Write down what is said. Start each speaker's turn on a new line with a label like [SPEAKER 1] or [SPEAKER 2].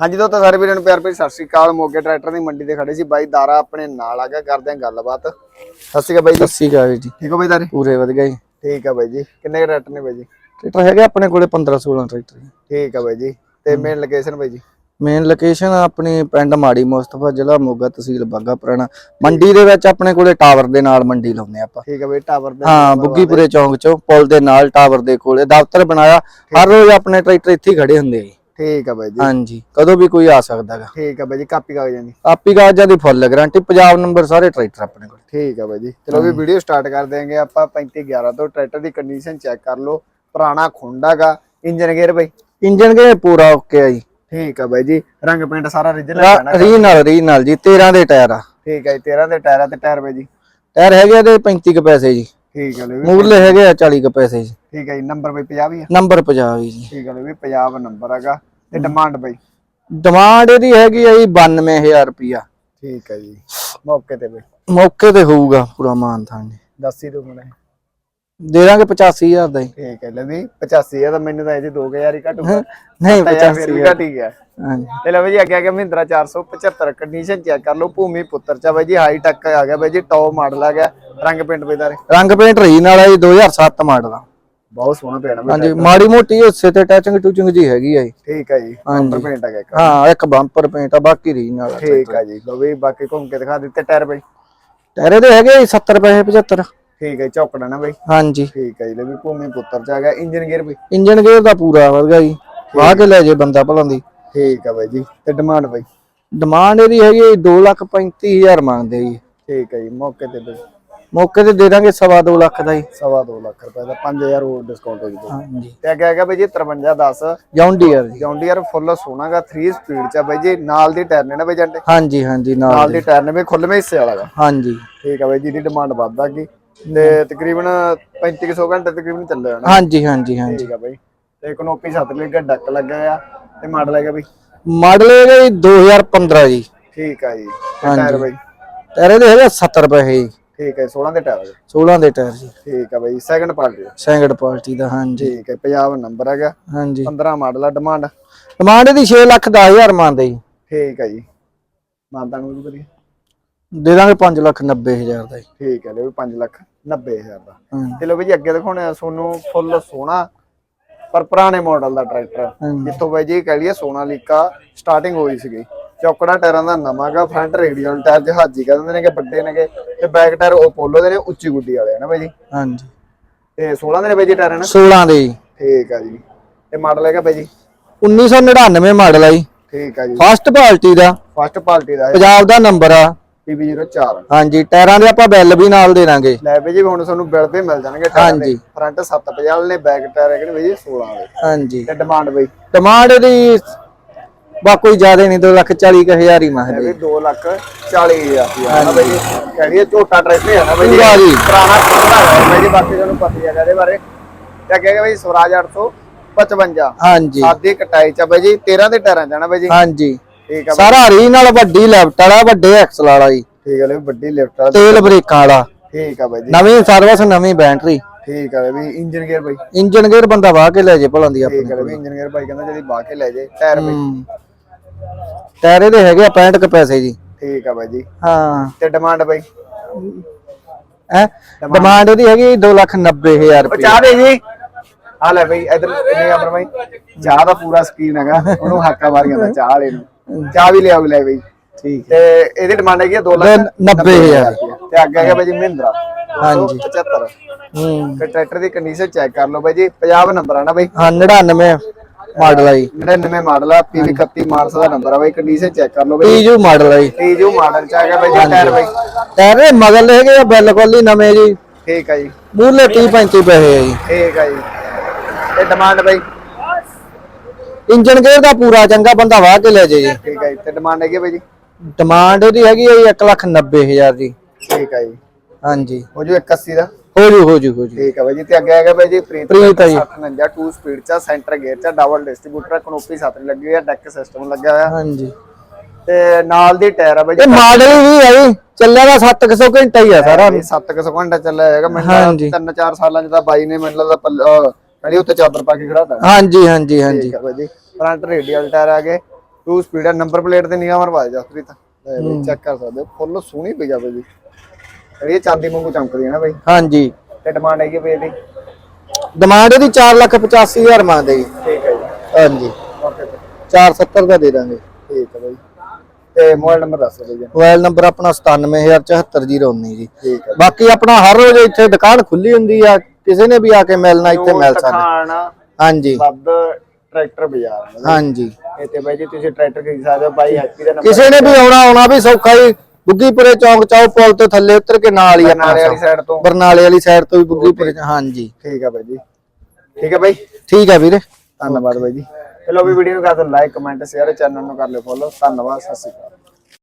[SPEAKER 1] ਹਾਂਜੀ ਦੋਸਤੋ ਸਾਰੇ ਵੀਰਾਂ ਨੂੰ ਪਿਆਰ ਭਰੀ ਸਤਿ ਸ਼੍ਰੀ ਅਕਾਲ। ਮੋਗੇ ਟਰੈਕਟਰ ਦੀ ਮੰਡੀ ਤੇ ਖੜੇ ਸੀ ਬਾਈ ਦਾਰਾ ਆਪਣੇ ਨਾਲ ਆ ਗਿਆ। ਕਰਦੇ ਆਂ ਗੱਲਬਾਤ। ਸਤਿ ਸ਼੍ਰੀ ਅਕਾਲ ਬਾਈ ਜੀ।
[SPEAKER 2] ਸੱਸੀ ਗਾ ਜੀ।
[SPEAKER 1] ਠੀਕ ਹੋ ਬਾਈ ਦਾਰੇ?
[SPEAKER 2] ਪੂਰੇ ਵਧੀਆ ਜੀ।
[SPEAKER 1] ਠੀਕ ਆ ਬਾਈ ਜੀ। ਕਿੰਨੇ ਟਰੈਕਟਰ ਨੇ ਬਾਈ ਜੀ?
[SPEAKER 2] ਟਰੈਕਟਰ ਹੈਗੇ ਆਪਣੇ ਕੋਲੇ 15 16 ਟਰੈਕਟਰ
[SPEAKER 1] ਠੀਕ ਆ ਬਾਈ ਜੀ। ਤੇ ਮੇਨ ਲੋਕੇਸ਼ਨ ਬਾਈ ਜੀ?
[SPEAKER 2] ਮੇਨ ਲੋਕੇਸ਼ਨ ਆਪਣੀ ਪਿੰਡ ਮਾੜੀ ਮੁਸਤਫਾ ਜ਼ਿਲ੍ਹਾ ਮੋਗਾ ਤਹਿਸੀਲ ਬਾਗਾ ਪੁਰਾਣਾ। ਮੰਡੀ ਦੇ ਵਿੱਚ ਆਪਣੇ ਕੋਲੇ ਟਾਵਰ ਦੇ ਨਾਲ ਮੰਡੀ ਲਾਉਂਦੇ ਆਪਾਂ।
[SPEAKER 1] ਠੀਕ ਆ ਬਾਈ ਟਾਵਰ ਦੇ
[SPEAKER 2] ਹਾਂ ਬੁੱਗੀਪੁਰੇ ਚੌਂਕ ਚੋਂ ਪੁਲ ਦੇ ਨਾਲ ਟਾਵਰ ਦੇ ਕੋਲੇ। ਦਫ਼ਤਰ ਬਣਾਇਆ। ਹਰ ਰੋਜ਼ ਆਪਣੇ ਟਰੈਕਟਰ ਇੱਥੇ ਹੀ ਖੜੇ ਹੁੰਦੇ ਆ
[SPEAKER 1] ਠੀਕ ਆ ਬਾਈ ਜੀ।
[SPEAKER 2] ਹਾਂਜੀ ਕਦੋਂ ਵੀ ਕੋਈ ਆ ਸਕਦਾਗਾ
[SPEAKER 1] ਠੀਕ ਆ ਬਾਈ ਜੀ ਕਾਪੀ ਕਾਗਜ਼ਾਂ ਦੀ।
[SPEAKER 2] ਆਪੀ ਕਾਗਜ਼ਾਂ ਦੀ ਫੁੱਲ ਗਾਰੰਟੀ ਪੰਜਾਬ ਨੰਬਰ ਸਾਰੇ ਟਰੈਕਟਰ ਆਪਣੇ ਕੋਲ।
[SPEAKER 1] ਠੀਕ ਆ ਬਾਈ ਜੀ ਚਲੋ ਵੀ ਵੀਡੀਓ ਸਟਾਰਟ ਕਰ ਦੇਂਗੇ ਆਪਾਂ 35 11 ਤੋਂ ਟਰੈਕਟਰ ਦੀ ਕੰਡੀਸ਼ਨ ਚੈੱਕ ਕਰ ਲਓ। ਪੁਰਾਣਾ ਖੁੰਡਾਗਾ ਇੰਜਨ ਗੇਅਰ ਬਾਈ।
[SPEAKER 2] ਇੰਜਨ ਕੇ ਪੂਰਾ ਓਕੇ ਆ ਜੀ।
[SPEAKER 1] ਠੀਕ ਆ ਬਾਈ ਜੀ ਰੰਗ ਪੇਂਟ ਸਾਰਾ original ਪੈਣਾ
[SPEAKER 2] ਰੀ ਨਾਲ ਰੀ ਨਾਲ ਜੀ 13 ਦੇ ਟਾਇਰ ਆ।
[SPEAKER 1] ਠੀਕ ਆ ਜੀ 13 ਦੇ ਟਾਇਰਾਂ ਤੇ ਟਾਇਰ ਬਾਈ ਜੀ।
[SPEAKER 2] ਟਾਇਰ ਹੈਗੇ ਇਹਦੇ 35 ਕੁ ਪੈਸੇ ਜੀ।
[SPEAKER 1] ਠੀਕ ਆ ਲੈ ਵੀ
[SPEAKER 2] ਮੂਰਲੇ ਹੈਗੇ ਆ 40 ਕੁ ਪੈਸੇ ਜੀ।
[SPEAKER 1] ਠੀਕ ਆ ਜੀ ਨੰਬਰ ਬਾਈ 50 ਵੀ ਆ।
[SPEAKER 2] ਨੰਬਰ 50 ਜੀ।
[SPEAKER 1] ਠੀਕ ਆ ਲੈ ਵੀ 50 ਨੰਬਰ ਹੈਗਾ। ਤੇ ਡਿਮਾਂਡ ਬਾਈ?
[SPEAKER 2] ਡਿਮਾਂਡ ਇਹਦੀ ਹੈਗੀ ਆ ਜੀ 92000 ਰੁਪਿਆ
[SPEAKER 1] ਠੀਕ ਹੈ ਜੀ। ਮੌਕੇ ਤੇ ਬਾਈ।
[SPEAKER 2] ਮੌਕੇ ਤੇ ਹੋਊਗਾ ਪੂਰਾ ਮਾਨ ਥਾਂ ਜੀ।
[SPEAKER 1] ਦੱਸੀ ਮੈਨੂੰ
[SPEAKER 2] ਦੇ ਦਾਂਗੇ 85000 ਦਾ ਜੀ
[SPEAKER 1] ਠੀਕ ਹੈ ਲੈ ਵੀ 85 ਆ ਤਾਂ ਮੈਨੂੰ ਤਾਂ ਇਹ 'ਚ 2000 ਹੀ ਘੱਟ
[SPEAKER 2] ਨਹੀਂ
[SPEAKER 1] ਤਾਂ ਯਾਰ ਫਿਰ ਵੀ
[SPEAKER 2] 85000
[SPEAKER 1] ਘੱਟ ਹੀ ਗਿਆ।
[SPEAKER 2] ਹਾਂਜੀ।
[SPEAKER 1] ਤੇ ਲੈ ਬਾਈ ਜੀ ਅੱਗੇ ਆ ਗਿਆ ਮਹਿੰਦਰਾ 475 ਕੰਡੀਸ਼ਨ ਚੈੱਕ ਕਰ ਲਓ ਭੂਮੀ ਪੁੱਤਰ ਚ ਆ ਬਾਈ ਜੀ ਹਾਈ ਟੱਕ ਆ ਗਿਆ ਬਾਈ ਜੀ ਟੌਪ ਮਾਡਲ ਆ ਗਿਆ ਰੰਗ ਪਿੰਡ ਬੇਦਾਰੇ
[SPEAKER 2] ਰੰਗ ਪੇਂਟ ਰੀ ਨਾਲ ਆ ਜੀ 2007 ਮਾਡਲ ਦਾ
[SPEAKER 1] ਬਹੁਤ ਸੋਹਣਾ ਪੈਣਾ ਬਾਈ
[SPEAKER 2] ਹਾਂਜੀ ਮਾੜੀ ਮੋਟੀ ਹਿੱਸੇ ਤੇ ਟੈਚਿੰਗ ਟੂਚਿੰਗ ਜੀ ਹੈਗੀ ਆ ਜੀ
[SPEAKER 1] ਠੀਕ ਹੈ ਜੀ। ਨੰਬਰ ਪਿੰਡ ਆ ਗਿਆ।
[SPEAKER 2] ਹਾਂ ਇੱਕ ਬੰਪਰ ਪੇਂਟ ਆ ਬਾਕੀ ਰੀ ਨਾਲ ਆ।
[SPEAKER 1] ਠੀਕ ਹੈ ਜੀ ਲੋ ਵੀ ਬਾਕੀ ਘੁੰਮ ਕੇ ਦਿਖਾ ਦਿੱਤੇ ਟਾਇਰ ਬਾਈ।
[SPEAKER 2] ਟਾਇਰ ਇਹਦੇ ਹੈਗੇ ਆ ਜੀ 70 ਪੈਸੇ 75
[SPEAKER 1] ਠੀਕ ਹੈ ਚੌਕੜਾ ਨਾ ਬਾਈ।
[SPEAKER 2] ਹਾਂਜੀ।
[SPEAKER 1] ਠੀਕ ਹੈ ਜੀ ਲੈ ਵੀ ਭੂਮੀ ਪੁੱਤਰ ਚ ਆ ਗਿਆ। ਇੰਜਨ ਗੇਅਰ ਬਾਈ।
[SPEAKER 2] ਇੰਜਨ ਗੇਅਰ ਦਾ ਪੂਰਾ ਵਧੀਆ ਜੀ। ਵਾਹ ਕੇ ਲੈ ਜੇ ਬੰਦਾ ਭਲਾਂ ਦੀ।
[SPEAKER 1] ਠੀਕ ਹੈ ਬਾਈ ਜੀ ਤੇ ਡਿਮਾਂਡ ਬਾਈ।
[SPEAKER 2] ਡਿਮਾਂਡ ਇਹਦੀ ਹੈਗੀ ਆ ਜੀ 235000 ਮੰਗਦੇ ਜੀ।
[SPEAKER 1] ਠੀਕ ਹੈ ਜੀ ਮੌਕੇ ਤੇ ਬਾਈ।
[SPEAKER 2] ਮੌਕੇ ਤੇ ਦੇ ਦਾਂਗੇ ਸਵਾ ਦੋ ਲੱਖ ਦਾ ਜੀ।
[SPEAKER 1] ਸਵਾ ਦੋ ਲੱਖ ਰੁਪਏ ਦਾ 5000 ਹੋਰ ਡਿਸਕਾਊਂਟ ਹੋ ਜੂਗਾ
[SPEAKER 2] ਹਾਂਜੀ।
[SPEAKER 1] ਤੇ ਅੱਗੇ ਹੈਗਾ ਬਾਈ ਜੀ 5310
[SPEAKER 2] ਜੌਂਡੀਅਰ ਜੀ।
[SPEAKER 1] ਜੌਂਡੀਅਰ ਫੁੱਲ ਸੋਨਾਗਾ 3 ਸਪੀਡ ਚ ਬਾਈ ਜੀ ਨਾਲ ਦੀ ਟਾਇਰ ਨੇ ਨਾ ਬਾਈ ਜੰਟੇ
[SPEAKER 2] ਹਾਂਜੀ ਹਾਂਜੀ ਨਾਲ
[SPEAKER 1] ਦੀ। ਟਾਇਰ ਨੇ ਵੀ ਖੁੱਲਵੇਂ ਹਿੱਸੇ ਵਾਲਾ
[SPEAKER 2] ਹਾਂਜੀ।
[SPEAKER 1] ਠੀਕ ਆ ਬਾਈ ਜੀ ਦੀ ਡਿਮਾਂਡ ਵੱਧਦਾ ਕੀ ਤੇ ਤਕਰੀਬਨ 3500 ਘੰਟੇ ਤਕਰੀਬਨ ਚੱਲੇ ਜਾਣਾ
[SPEAKER 2] ਹਾਂਜੀ ਹਾਂਜੀ ਹਾਂਜੀ।
[SPEAKER 1] ਠੀਕ ਆ ਬਾਈ। ਤੇ ਕਨੋਪੀ 7 ਲੀਟਰ ਡੱਕ ਲੱਗਾ ਆ ਤੇ ਮਾਡਲ ਹੈਗਾ ਬਾਈ
[SPEAKER 2] ਮਾਡਲ ਹੈਗਾ ਜੀ 2015 ਜੀ।
[SPEAKER 1] ਠੀਕ ਆ ਜੀ। ਤੇ ਟਾਇਰ ਬਾਈ?
[SPEAKER 2] ਟਾਇਰ ਇਹਦੇ ਹੈਗੇ 70 ਪੈਸੇ ਜੀ।
[SPEAKER 1] ਠੀਕ ਹੈ 16 ਦੇ ਟਾਇਰ
[SPEAKER 2] 16 ਦੇ ਟਾਇਰ ਜੀ।
[SPEAKER 1] ਠੀਕ ਆ ਬਾਈ ਸੈਕੰਡ ਪਾਰਟੀ
[SPEAKER 2] ਸੈਂਗੜ ਪਾਰਟੀ ਦਾ ਹਾਂਜੀ।
[SPEAKER 1] ਠੀਕ ਹੈ ਪੰਜਾਬ ਨੰਬਰ ਹੈਗਾ।
[SPEAKER 2] ਹਾਂਜੀ।
[SPEAKER 1] 15 ਮਾਡਲ ਆ ਡਿਮਾਂਡ
[SPEAKER 2] ਡਿਮਾਂਡ ਇਹਦੀ 6 ਲੱਖ 10000 ਮੰਨਦੇ ਜੀ।
[SPEAKER 1] ਠੀਕ ਆ ਜੀ। ਮਾਨਤਾ ਨੂੰ ਵੀ ਵਧੀਆ
[SPEAKER 2] ਦੇ ਦਾਂਗੇ 5 ਲੱਖ 90000 ਦਾ ਜੀ।
[SPEAKER 1] ਠੀਕ ਹੈ ਲੈ ਵੀ 5 ਲੱਖ 90000 ਦਾ। ਤੇ ਲੋ ਵੀ ਜੀ ਅੱਗੇ ਦਿਖਾਉਣੇ ਆ ਤੁਹਾਨੂੰ ਫੁੱਲ ਸੋਹਣਾ ਪਰ ਪੁਰਾਣੇ ਮਾਡਲ ਦਾ ਟਰੈਕਟਰ। ਜਿੱਥੋਂ ਬਾਈ ਜੀ ਕਹਿ ਲਈਏ ਸੋਨਾਲੀਕਾ ਸਟਾਰਟਿੰਗ ਹੋਈ ਸੀਗੀ। ਚੌਕੜਾ ਟਾਇਰਾਂ ਦਾ ਨਵਾਂਗਾ ਫਰੰਟ ਰੇਡੀਅਲ ਟਾਇਰ ਜਹਾਜ਼ੀ ਕਹਿੰਦੇ ਨੇ ਕਿ ਵੱਡੇ ਨੇਗੇ ਤੇ ਬੈਕ ਟਾਇਰ ਅਪੋਲੋ ਦੇ ਨੇ ਉੱਚੀ ਗੁੱਡੀ ਵਾਲੇ ਆ ਨਾ ਬਾਈ ਜੀ?
[SPEAKER 2] ਹਾਂਜੀ।
[SPEAKER 1] ਤੇ 16 ਦੇ ਨੇ ਬਾਈ ਜੀ ਟਾਇਰ ਹਨ
[SPEAKER 2] 16 ਦੇ ਜੀ।
[SPEAKER 1] ਠੀਕ ਆ ਜੀ। ਤੇ ਮਾਡਲ ਹੈਗਾ ਬਾਈ ਜੀ?
[SPEAKER 2] 1999 ਮਾਡਲ ਆ ਜੀ।
[SPEAKER 1] ਠੀਕ ਆ ਜੀ।
[SPEAKER 2] ਫਸਟ ਪਾਰਟੀ ਦਾ।
[SPEAKER 1] ਫਸਟ ਪਾਰਟੀ ਦਾ
[SPEAKER 2] ਪੰਜਾਬ ਦਾ ਨੰਬਰ ਆ।
[SPEAKER 1] PB04
[SPEAKER 2] ਹਾਂਜੀ ਟਾਇਰਾਂ ਦੇ ਆਪਾਂ ਬਿੱਲ ਵੀ ਨਾਲ ਦੇ ਦਾਂਗੇ।
[SPEAKER 1] ਲੈ ਬਾਈ ਜੀ ਹੁਣ ਤੁਹਾਨੂੰ ਬਿਲ ਤੇ ਮਿਲ ਜਾਣਗੇ ਟਾਇਰਾਂ ਦੇ।
[SPEAKER 2] ਹਾਂਜੀ।
[SPEAKER 1] ਫਰੰਟ 750 ਵਾਲੇ ਨੇ ਬੈਕ ਟਾਇਰ ਹੈਗੇ ਨੇ ਬਾਈ ਜੀ 16 ਵਾਲੇ।
[SPEAKER 2] ਹਾਂਜੀ।
[SPEAKER 1] ਤੇ ਡਿਮਾਂਡ ਬਾਈ?
[SPEAKER 2] ਡਿਮਾਂਡ ਇਹਦੀ ਬਾ ਕੋਈ ਜ਼ਿਆਦਾ ਨਹੀਂ 2 ਲੱਖ 40 ਕੁ ਹਜ਼ਾਰ ਹੀ
[SPEAKER 1] ਇਹ
[SPEAKER 2] ਮੰਗਦੇ
[SPEAKER 1] ਵੀ 2 ਲੱਖ 40 ਹਜ਼ਾਰ ਰੁਪਇਆ ਨਾ ਬਾਈ ਜੀ। ਕਹਿੰਦੀ ਝੋਟਾ ਟਰੈਕਟਰ ਹੈ ਨਾ ਬਾਈ ਜੀ।
[SPEAKER 2] ਪੂਰਾ ਜੀ।
[SPEAKER 1] ਪੁਰਾਣਾ ਖੰਡਾ ਹੈ ਬਾਈ ਜੀ ਬਾਕੀ ਤੁਹਾਨੂੰ ਪਤਾ ਹੀ ਹੈਗਾ ਇਹਦੇ ਬਾਰੇ। ਤੇ ਕਹੇਗਾ ਬਾਈ ਸਵਰਾਜ 855
[SPEAKER 2] ਹਾਂਜੀ।
[SPEAKER 1] ਸਾਦੀ ਕਟਾਈ ਚ ਆ ਬਾਈ ਜੀ 13 ਦੇ ਟਾਇਰਾਂ ਨਾ ਬਾਈ ਜੀ।
[SPEAKER 2] ਹਾਂਜੀ।
[SPEAKER 1] ਠੀਕ ਆ ਬਾਈ,
[SPEAKER 2] ਸਾਰਾ ਹਰੀ ਨਾਲ ਵੱਡੀ ਲੈਫਟ ਵਾਲਾ ਵੱਡੇ ਐਕਸਲ ਵਾਲਾ ਜੀ।
[SPEAKER 1] ਠੀਕ ਆ ਲੈ ਵੱਡੀ ਲਿਫਟ ਵਾਲਾ।
[SPEAKER 2] ਤੇਲ ਬ੍ਰੇਕਾਂ ਵਾਲਾ।
[SPEAKER 1] ਠੀਕ ਆ ਬਾਈ ਜੀ।
[SPEAKER 2] ਨਵੀਂ ਸਰਵਿਸ ਨਵੀਂ ਬੈਟਰੀ
[SPEAKER 1] ਠੀਕ ਆ ਬਾਈ ਇੰਜਨ ਗੇਅਰ ਬਾਈ।
[SPEAKER 2] ਇੰਜਨ ਗੇਅਰ ਬੰਦਾ ਵਾਹ ਕੇ ਲੈ ਜੇ ਭਲਾਂ ਦੀ
[SPEAKER 1] ਠੀਕ
[SPEAKER 2] ਆਪਣੇ
[SPEAKER 1] ਆ ਬਾਈ ਇੰਜਨ ਗੇਅਰ ਬਾਈ ਕਹਿੰਦਾ ਜਿਹੜੀ ਬਾਹ ਕੇ ਲੈ ਜੇ ਟਾਇਰ ਬਾਈ।
[SPEAKER 2] ਹੂੰ। ਟਾਇਰ ਇਹਦੇ ਹੈਗੇ ਆ 65 ਕੁ ਪੈਸੇ ਜੀ।
[SPEAKER 1] ਠੀਕ ਆ ਬਾਈ ਜੀ।
[SPEAKER 2] ਹਾਂ।
[SPEAKER 1] ਤੇ ਡਿਮਾਂਡ ਬਾਈ?
[SPEAKER 2] ਹੈ? ਡਿਮਾਂਡ ਇਹਦੀ ਹੈਗੀ 2 ਲੱਖ 90 ਹਜ਼ਾਰ ਰੁਪਏ।
[SPEAKER 1] ਚਾਹ ਦੇ ਜੀ। ਆ ਲੈ ਬਈ ਇਧਰ ਨੇ ਅਮਰ ਬਾਈ ਚਾਹ ਦਾ ਪੂਰਾ ਸਕੀਨ ਹੈਗਾ। ਉਹਨੂੰ ਹਾਕਾ ਮਾਰੀ ਜਾਂਦਾ ਚਾਹ ਵਾਲੇ ਨੂੰ। ਚਾਹ ਵੀ ਲਿਆਓ ਲੈ ਬਈ।
[SPEAKER 2] ਠੀਕ
[SPEAKER 1] ਤੇ ਇਹਦੀ ਡਿਮਾਂਡ ਹੈਗੀ 2 ਲੱਖ
[SPEAKER 2] 90000
[SPEAKER 1] ਤੇ ਅੱਗੇ ਹੈਗਾ ਬਾਈ ਜੀ ਮਹਿੰਦਰਾ।
[SPEAKER 2] ਹਾਂਜੀ।
[SPEAKER 1] 75
[SPEAKER 2] ਹੂੰ।
[SPEAKER 1] ਤੇ ਟਰੈਕਟਰ ਦੀ ਕੰਡੀਸ਼ਨ ਚੈੱਕ ਕਰ ਲਓ ਬਾਈ ਜੀ 50 ਨੰਬਰ ਆ ਨਾ ਬਾਈ।
[SPEAKER 2] ਹਾਂ 99 ਮਾਡਲ ਆ ਜੀ।
[SPEAKER 1] 99 ਮਾਡਲ ਆ ਪੀਵੀ 31 ਮਾਰਚ ਦਾ ਨੰਬਰ ਆ ਬਾਈ ਕੰਡੀਸ਼ਨ ਚੈੱਕ ਕਰ ਲਓ ਬਾਈ।
[SPEAKER 2] ਪੀਜੂ ਮਾਡਲ ਆ ਜੀ।
[SPEAKER 1] ਤੀਜੂ ਮਾਡਲ ਚ ਹੈਗਾ ਬਾਈ ਜੀ ਟਾਇਰ ਬਾਈ।
[SPEAKER 2] ਟਾਇਰ ਇਹ ਮਗਲ ਹੈਗੇ ਆ ਬਿਲਕੁਲ ਹੀ ਨਵੇਂ ਜੀ।
[SPEAKER 1] ਠੀਕ ਆ ਜੀ।
[SPEAKER 2] ਮੂਲੇ 30 35 ਪੈਸੇ ਆ ਜੀ।
[SPEAKER 1] ਠੀਕ ਆ ਜੀ। ਤੇ ਡਿਮਾਂਡ ਬਾਈ।
[SPEAKER 2] ਇੰਜਨ ਗੇਅਰ ਦਾ ਪੂਰਾ ਚੰਗਾ ਬੰਦਾ ਵਾਹ ਕੇ ਲੈ ਜੇ ਜੀ।
[SPEAKER 1] ਠੀਕ ਆ ਜੀ ਤੇ ਡਿਮਾਂਡ ਹੈਗੀ ਆ ਬਾਈ ਜੀ?
[SPEAKER 2] ਡਿਮਾਂਡ ਇਹਦੀ ਹੈਗੀ ਆ ਜੀ 1 ਲੱਖ 90 ਹਜ਼ਾਰ ਜੀ
[SPEAKER 1] ਠੀਕ ਆ ਜੀ।
[SPEAKER 2] ਹਾਂਜੀ।
[SPEAKER 1] ਹੋ ਜੂ 81 ਦਾ?
[SPEAKER 2] ਹੋ ਜੂ ਹੋ ਜੂ ਹੋ ਜੂ।
[SPEAKER 1] ਠੀਕ ਆ ਬਾਈ ਜੀ ਤੇ ਅੱਗੇ ਹੈਗਾ ਬਾਈ ਜੀ ਪ੍ਰੀਤ
[SPEAKER 2] ਪ੍ਰੀਤ ਆ ਜੀ।
[SPEAKER 1] 759 2 ਸਪੀਡ ਚ ਸੈਂਟਰ ਗੇਅਰ ਚ ਡਬਲ ਡਿਸਟ੍ਰੀਬਿਊਟਰ ਕਨੋਪੀ ਸੱਤ ਲੱਗੀ ਹੋਈ ਆ ਡੈਕ ਸਿਸਟਮ ਲੱਗਾ ਹੋਇਆ।
[SPEAKER 2] ਹਾਂਜੀ।
[SPEAKER 1] ਤੇ ਨਾਲ ਦੀ ਟਾਇਰ ਆ ਬਾਈ
[SPEAKER 2] ਇਹ
[SPEAKER 1] ਜੀ
[SPEAKER 2] ਮਾਡਲ ਵੀ ਹੈ ਜੀ ਚੱਲਿਆ ਦਾ 700 ਘੰਟਾ ਹੀ ਆ ਸਾਰਾ।
[SPEAKER 1] 7 ਘੰਟਾ ਚੱਲਿਆ ਹੈਗਾ ਮੈਨੂੰ
[SPEAKER 2] ਹਾਂਜੀ।
[SPEAKER 1] 3-4 ਸਾਲਾਂ ਚ ਤਾਂ ਬਾਈ ਨੇ ਮੈਨੂੰ ਲੱਗਦਾ ਪਹਿਲੀ ਉੱਤੇ ਚਾਦਰ ਪਾ ਕੇ ਖੜਾਤਾ
[SPEAKER 2] ਹਾਂਜੀ ਹਾਂਜੀ ਹਾਂਜੀ।
[SPEAKER 1] ਫਰੰਟ ਰੇਡੀਅਲ ਟਾਇਰ ਆ ਗਏ। ਟੂ ਸਪੀਡ ਹੈ ਨੰਬਰ ਪਲੇਟ ਤੇ ਨਿਗਾਹ ਮਰਵਾ ਜਸਪ੍ਰੀਤ। ਚੈੱਕ ਕਰ ਸਕਦੇ ਹੋ। ਫੁੱਲ ਸੋਹਣੀ ਪਈ ਆ ਬਈ ਜੀ। ਇਹ ਚਾਂਦੀ ਵਾਂਗੂ ਚਮਕਦੀ ਹੈ ਨਾ ਬਈ।
[SPEAKER 2] ਹਾਂਜੀ।
[SPEAKER 1] ਤੇ ਡਿਮਾਂਡ ਹੈਗੀ ਬਈ ਇਹਦੀ
[SPEAKER 2] ਡਿਮਾਂਡ ਇਹਦੀ 485000 ਮੰਗਦੇ ਜੀ
[SPEAKER 1] ਠੀਕ ਹੈ ਜੀ।
[SPEAKER 2] ਹਾਂਜੀ।
[SPEAKER 1] ਓਕੇ
[SPEAKER 2] 470 ਦਾ ਦੇ ਦਾਂਗੇ।
[SPEAKER 1] ਠੀਕ ਹੈ ਬਈ। ਤੇ ਮੋਬਾਈਲ ਨੰਬਰ ਦੱਸ ਦਿਓ ਜੀ।
[SPEAKER 2] ਮੋਬਾਈਲ ਨੰਬਰ ਆਪਣਾ 9774019 ਜੀ। ਬਾਕੀ ਆਪਣਾ ਹਰ ਰੋਜ਼ ਇੱਥੇ ਦੁਕਾਨ ਖੁੱਲੀ ਹੁੰਦੀ ਆ। ਕਿਸੇ ਨੇ ਵੀ ਆ ਕੇ ਮਿਲਣਾ ਇੱਥੇ ਮਿਲ ਸਕਦਾ। ਹਾਂਜੀ।
[SPEAKER 1] ਵੱਧ ਟਰੈਕਟਰ ਬਾਜ਼ਾਰ ਹੈ।
[SPEAKER 2] ਹਾਂਜੀ।
[SPEAKER 1] ਇੱਥੇ ਬਾਈ ਜੀ ਤੁਸੀਂ ਟਰੈਕਟਰ ਖਰੀਦ ਸਕਦੇ ਹੋ ਬਾਈ ਹੈਪੀ ਦਾ ਨੰਬਰ
[SPEAKER 2] ਕਿਸੇ ਨੇ ਵੀ ਆਉਣਾ ਆਉਣਾ ਵੀ ਸੌਖਾ ਹੀ ਬੁੱਗੀਪੁਰੇ ਚੌਂਕ ਚਾਓ ਪੁਲ ਤੋਂ ਥੱਲੇ ਉਤਰ ਕੇ ਨਾਲ ਹੀ ਆਪਣਾ
[SPEAKER 1] ਨਾਲੇ ਵਾਲੀ ਸਾਈਡ ਤੋਂ।
[SPEAKER 2] ਬਰਨਾਲੇ ਵਾਲੀ ਸਾਈਡ ਤੋਂ ਵੀ ਬੁੱਗੀਪੁਰੇ ਹਾਂਜੀ।
[SPEAKER 1] ਠੀਕ ਹੈ ਬਾਈ ਜੀ। ਠੀਕ ਹੈ ਬਾਈ?
[SPEAKER 2] ਠੀਕ ਹੈ ਵੀਰੇ।
[SPEAKER 1] ਧੰਨਵਾਦ ਬਾਈ ਜੀ। ਚਲੋ ਵੀ ਵੀਡੀਓ ਨੂੰ ਕਰ ਦਿਓ ਲਾਈਕ ਕਮੈਂਟ ਸ਼ੇਅਰ ਚੈਨਲ ਨੂੰ ਕਰ ਲਿਓ ਫੋਲੋ ਧੰਨਵਾਦ ਸਤਿ ਸ਼੍ਰੀ ਅਕਾਲ।